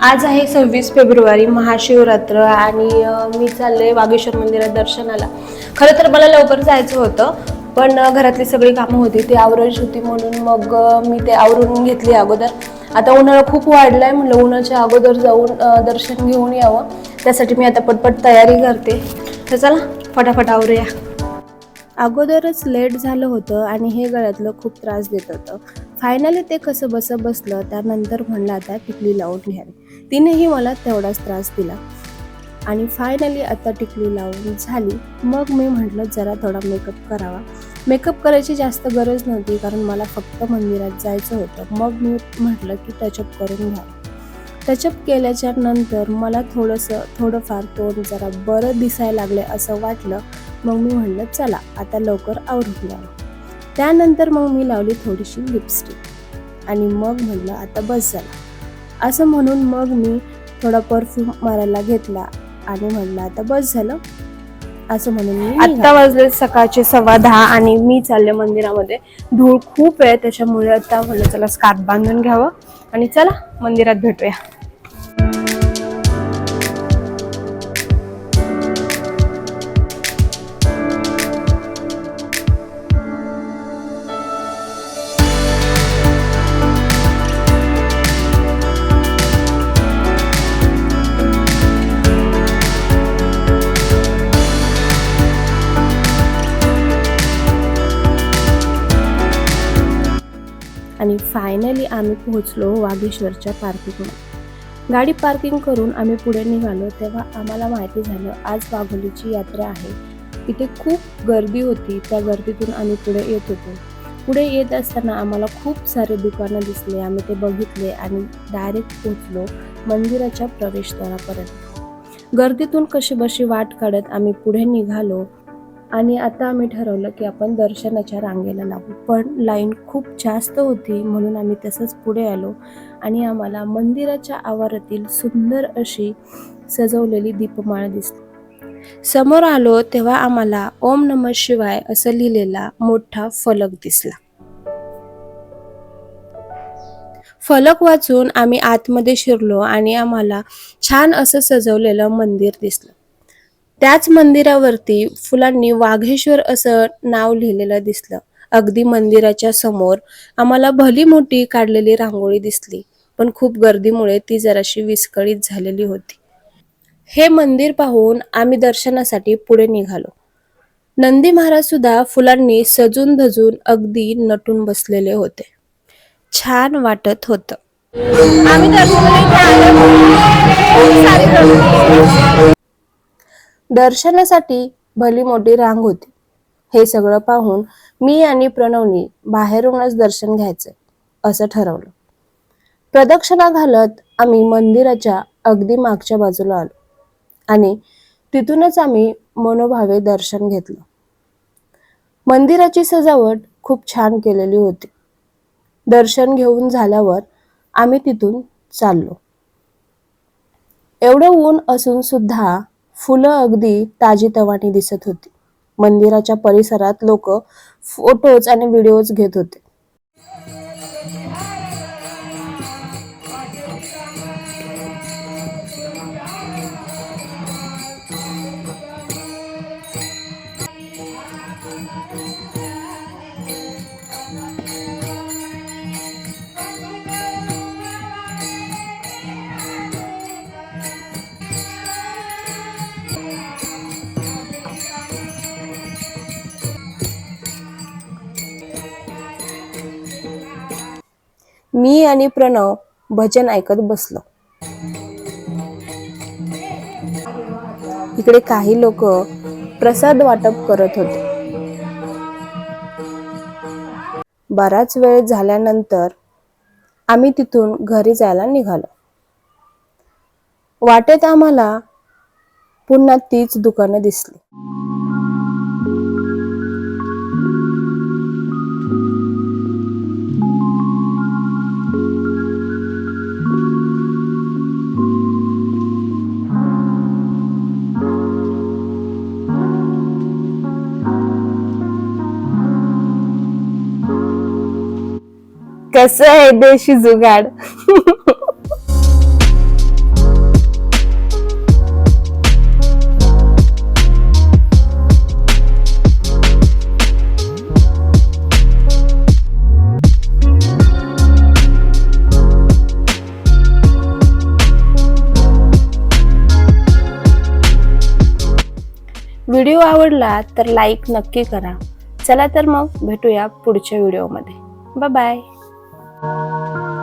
आज आहे सव्वीस फेब्रुवारी महाशिवरात्र आणि मी चालले वागेश्वर मंदिरात दर्शनाला. खरं तर मला लवकर जायचं होतं पण घरातली सगळी कामं होती ती आवरायची होती म्हणून मग मी ते आवरून घेतली अगोदर. आता उन्हाळा खूप वाढलाय म्हणलं उन्हाच्या अगोदर जाऊन दर्शन घेऊन यावं. त्यासाठी मी आता पटपट तयारी करते. तर चला फटाफट आवरूया. अगोदरच लेट झालं होतं आणि हे गळ्यातलं खूप त्रास देत होतं. फायनली ते कसं बसं बसलं त्यानंतर म्हणलं आता टिकली लावून घ्यावी तिनेही मला तेवढाच त्रास दिला. आणि फायनली आता टिकली लावून झाली. मग मी म्हटलं जरा थोडा मेकअप करावा. मेकअप करायची जास्त गरज नव्हती कारण मला फक्त मंदिरात जायचं होतं. मग मी म्हटलं की टचअप करून घ्यावं टचअप केल्याच्यानंतर मला थोडंसं थोडंफार तोंड जरा बरं दिसायला लागले असं वाटलं. मग मी म्हणलं चला आता लवकर आवरून घ्यावं त्यानंतर मग मी लावली थोडीशी लिपस्टिक आणि मग म्हणलं आता बस झालं असं म्हणून मग मी थोडा परफ्यूम मारायला घेतला आणि म्हणलं आता बस झालं. असं म्हणून मी आता वाजले सकाळचे सव्वा दहा आणि मी चालले मंदिरामध्ये. धूळ खूप आहे त्याच्यामुळे आता म्हणलं चला स्कार्फ बांधून घ्यावं. आणि चला मंदिरात भेटूया. आणि फायनली आम्ही पोहोचलो वागेश्वरच्या पार्किंगला गाडी पार्किंग करून आम्ही पुढे निघालो तेव्हा आम्हाला माहिती झालं आज वाघोलीची यात्रा आहे. तिथे खूप गर्दी होती त्या गर्दीतून आम्ही पुढे येत होतो. पुढे येत असताना आम्हाला खूप सारे दुकानं दिसले आम्ही ते बघितले आणि डायरेक्ट पोचलो मंदिराच्या प्रवेशद्वारापर्यंत. गर्दीतून कशी बशी वाट काढत आम्ही पुढे निघालो आणि आता आम्ही ठरवलं की आपण दर्शनाच्या रांगेला लागू. पण लाईन खूप जास्त होती म्हणून आम्ही तसंच पुढे आलो आणि आम्हाला मंदिराच्या आवारातील सुंदर अशी सजवलेली दीपमाळ दिसली. समोर आलो तेव्हा आम्हाला ओम नम शिवाय असं लिहिलेला मोठा फलक दिसला. फलक वाचून आम्ही आतमध्ये शिरलो आणि आम्हाला छान असं सजवलेलं मंदिर दिसलं. त्याच मंदिरावरती फुलांनी वाघेश्वर असं नाव लिहिलेलं दिसलं. अगदी मंदिराच्या समोर आम्हाला भली मोठी काढलेली रांगोळी दिसली पण खूप गर्दीमुळे ती जराशी विस्कळीत झालेली होती. हे मंदिर पाहून आम्ही दर्शनासाठी पुढे निघालो. नंदी महाराज सुद्धा फुलांनी सजून धजून अगदी नटून बसलेले होते. छान वाटत होतं. आम्ही दर्शनासाठी भली मोठी रांग होती. हे सगळं पाहून मी आणि प्रणवनी बाहेरूनच दर्शन घ्यायचं असं ठरवलं. प्रदक्षिणा घालत आम्ही मंदिराच्या अगदी मागच्या बाजूला आलो आणि तिथूनच आम्ही मनोभावे दर्शन घेतलं. मंदिराची सजावट खूप छान केलेली होती. दर्शन घेऊन झाल्यावर आम्ही तिथून चाललो. एवढं ऊन असून सुद्धा फुलं अगदी ताजीतवानी दिसत होती. मंदिराच्या परिसरात लोक फोटोज आणि व्हिडिओज घेत होते. मी आणि प्रणव भजन ऐकत बसलो. इकडे काही लोक प्रसाद वाटप करत होते. बराच वेळ झाल्यानंतर आम्ही तिथून घरी जायला निघालो. वाटेत आम्हाला पुन्हा तीच दुकानं दिसली. कसं आहे देशी जुगाड? व्हिडिओ आवडला तर लाईक नक्की करा. चला तर मग भेटूया पुढच्या व्हिडिओमध्ये. Bye Música